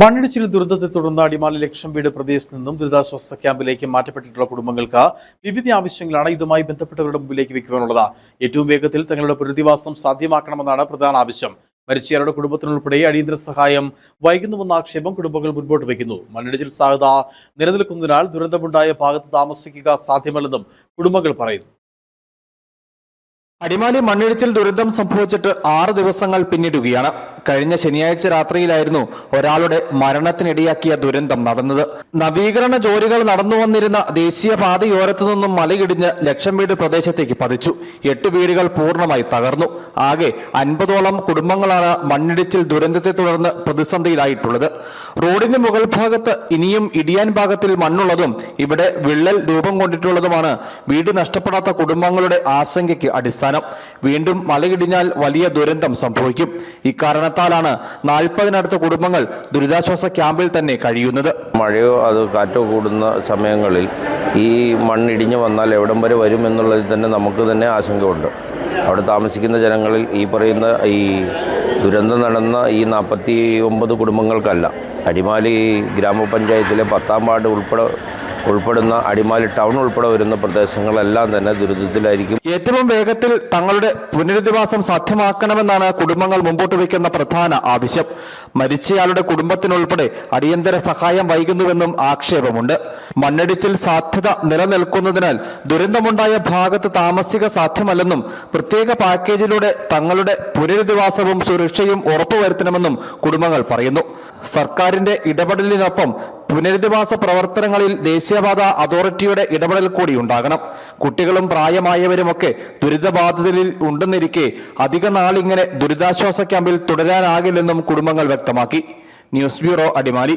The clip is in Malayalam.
മണ്ണിടിച്ചിൽ ദുരന്തത്തെ തുടർന്ന് അടിമാലി ലക്ഷം വീട് പ്രദേശത്ത് നിന്നും ദുരിതാശ്വാസ ക്യാമ്പിലേക്ക് മാറ്റപ്പെട്ടിട്ടുള്ള കുടുംബങ്ങൾക്ക് വിവിധ ആവശ്യങ്ങളാണ് ഇതുമായി ബന്ധപ്പെട്ടവരുടെ മുമ്പിലേക്ക് വെക്കുവാനുള്ളത് ഏറ്റവും വേഗത്തിൽ തങ്ങളുടെ പുനരധിവാസം സാധ്യമാക്കണമെന്നാണ് പ്രധാന ആവശ്യം. മരിച്ചയാളുടെ കുടുംബത്തിനുൾപ്പെടെ അടിയന്തര സഹായം വൈകുന്നുവെന്ന ആക്ഷേപം കുടുംബങ്ങൾ മുൻപോട്ട് വയ്ക്കുന്നു. മണ്ണിടിച്ചിൽ സാധ്യത നിലനിൽക്കുന്നതിനാൽ ദുരന്തമുണ്ടായ ഭാഗത്ത് താമസിക്കുക സാധ്യമല്ലെന്നും കുടുംബങ്ങൾ പറയുന്നു. അടിമാലി മണ്ണിടിച്ചിൽ ദുരന്തം സംഭവിച്ചിട്ട് ആറ് ദിവസങ്ങൾ പിന്നിടുകയാണ്. കഴിഞ്ഞ ശനിയാഴ്ച രാത്രിയിലായിരുന്നു ഒരാളുടെ മരണത്തിനിടയാക്കിയ ദുരന്തം നടന്നത്. നവീകരണ ജോലികൾ നടന്നു വന്നിരുന്ന ദേശീയപാതയോരത്തു നിന്നും മലയിടിഞ്ഞ് ലക്ഷം വീട് പ്രദേശത്തേക്ക് പതിച്ചു. എട്ട് വീടുകൾ പൂർണമായി തകർന്നു. ആകെ അൻപതോളം കുടുംബങ്ങളാണ് മണ്ണിടിച്ചിൽ ദുരന്തത്തെ തുടർന്ന് പ്രതിസന്ധിയിലായിട്ടുള്ളത്. റോഡിന്റെ മുകൾ ഭാഗത്ത് ഇനിയും ഇടിയാൻ ഭാഗത്തിൽ മണ്ണുള്ളതും ഇവിടെ വിള്ളൽ രൂപം കൊണ്ടിട്ടുള്ളതുമാണ് വീട് നഷ്ടപ്പെടാത്ത കുടുംബങ്ങളുടെ ആശങ്കയ്ക്ക് അടിസ്ഥാനം വീണ്ടും മലയിടിഞ്ഞാൽ വലിയ ദുരന്തം സംഭവിക്കും. ഇക്കാരണത്താലാണ് നാൽപ്പതിനടുത്ത കുടുംബങ്ങൾ ദുരിതാശ്വാസ ക്യാമ്പിൽ തന്നെ കഴിയുന്നത്. മഴയോ അത് കാറ്റോ കൂടുന്ന സമയങ്ങളിൽ ഈ മണ്ണിടിഞ്ഞ് വന്നാൽ എവിടം വരെ വരും എന്നുള്ളതിൽ തന്നെ നമുക്ക് തന്നെ ആശങ്കയുണ്ട്. അവിടെ താമസിക്കുന്ന ജനങ്ങളിൽ ഈ പറയുന്ന ഈ ദുരന്തം നടന്ന ഈ നാൽപ്പത്തി ഒമ്പത് കുടുംബങ്ങൾക്കല്ല. അടിമാലി ഗ്രാമപഞ്ചായത്തിലെ പത്താം വാർഡ് ഉൾപ്പെടെ ഉൾപ്പെടുന്ന അടിമാലി ടൗൺ ഉൾപ്പെടെ വരുന്ന പ്രദേശങ്ങളെല്ലാം തന്നെ ദുരിതത്തിലായിരിക്കും. ഏറ്റവും വേഗത്തിൽ തങ്ങളുടെ പുനരധിവാസം സാധ്യമാക്കണമെന്നാണ് കുടുംബങ്ങൾ മുമ്പോട്ട് വയ്ക്കുന്ന പ്രധാന ആവശ്യം. മരിച്ചയാളുടെ കുടുംബത്തിനുൾപ്പെടെ അടിയന്തര സഹായം വൈകുന്നുവെന്നും ആക്ഷേപമുണ്ട്. മണ്ണിടിച്ചിൽ സാധ്യത നിലനിൽക്കുന്നതിനാൽ ദുരന്തമുണ്ടായ ഭാഗത്ത് താമസിക സാധ്യമല്ലെന്നും പ്രത്യേക പാക്കേജിലൂടെ തങ്ങളുടെ പുനരധിവാസവും സുരക്ഷയും ഉറപ്പുവരുത്തണമെന്നും കുടുംബങ്ങൾ പറയുന്നു. സർക്കാരിന്റെ ഇടപെടലിനൊപ്പം പുനരധിവാസ പ്രവർത്തനങ്ങളിൽ ദേശീയപാത അതോറിറ്റിയുടെ ഇടപെടൽ കൂടി ഉണ്ടാകണം. കുട്ടികളും പ്രായമായവരുമൊക്കെ ദുരിതബാധിതരിൽ ഉണ്ടെന്നിരിക്കെ അധിക നാളിങ്ങനെ ദുരിതാശ്വാസ ക്യാമ്പിൽ തുടരാനാകില്ലെന്നും കുടുംബങ്ങൾ വ്യക്തമാക്കി. News bureau Adimali.